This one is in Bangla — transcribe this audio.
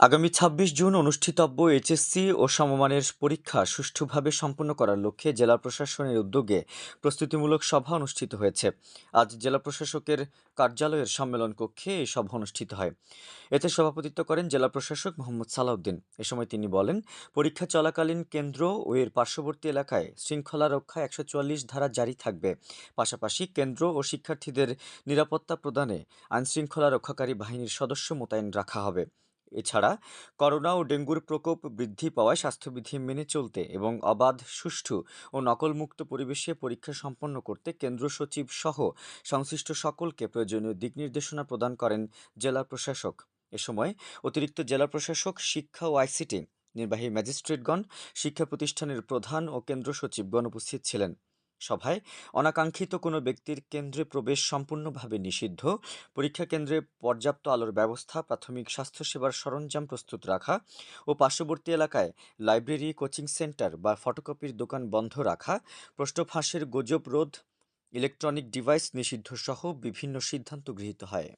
আগামী ছাব্বিশ জুন অনুষ্ঠিতব্য এইচএসসি ও সমমানের পরীক্ষা সুষ্ঠুভাবে সম্পন্ন করার লক্ষ্যে জেলা প্রশাসনের উদ্যোগে প্রস্তুতিমূলক সভা অনুষ্ঠিত হয়েছে। আজ জেলা প্রশাসকের কার্যালয়ের সম্মেলন কক্ষে এই সভা অনুষ্ঠিত হয়। এতে সভাপতিত্ব করেন জেলা প্রশাসক মোহাম্মদ সালাউদ্দিন। এ সময় তিনি বলেন, পরীক্ষা চলাকালীন কেন্দ্র ও এর পার্শ্ববর্তী এলাকায় শৃঙ্খলা রক্ষা একশো চুয়াল্লিশ ধারা জারি থাকবে। পাশাপাশি কেন্দ্র ও শিক্ষার্থীদের নিরাপত্তা প্রদানে আইনশৃঙ্খলা রক্ষাকারী বাহিনীর সদস্য মোতায়েন রাখা হবে। এছাড়া করোনা ও ডেঙ্গুর প্রকোপ বৃদ্ধি পাওয়ায় স্বাস্থ্যবিধি মেনে চলতে এবং অবাধ, সুষ্ঠু ও নকলমুক্ত পরিবেশে পরীক্ষা সম্পন্ন করতে কেন্দ্র সচিব সহ সংশ্লিষ্ট সকলকে প্রয়োজনীয় দিক নির্দেশনা প্রদান করেন জেলা প্রশাসক। এ সময় অতিরিক্ত জেলা প্রশাসক, শিক্ষা ও আইসিটি, নির্বাহী ম্যাজিস্ট্রেটগণ, শিক্ষা প্রতিষ্ঠানের প্রধান ও কেন্দ্র সচিবগণ উপস্থিত ছিলেন। সভায় অনাকাঙ্ক্ষিত কোনো ব্যক্তির কেন্দ্রে প্রবেশ সম্পূর্ণভাবে নিষিদ্ধ। পরীক্ষা কেন্দ্রে পর্যাপ্ত আলোর ব্যবস্থা, প্রাথমিক স্বাস্থ্যসেবার সরঞ্জাম প্রস্তুত রাখা ও পার্শ্ববর্তী এলাকায় লাইব্রেরি, কোচিং সেন্টার বা ফটোকপির দোকান বন্ধ রাখা, প্রশ্ন ফাঁসের গুজব রোধ, ইলেকট্রনিক ডিভাইস নিষিদ্ধ সহ বিভিন্ন সিদ্ধান্ত গৃহীত হয়।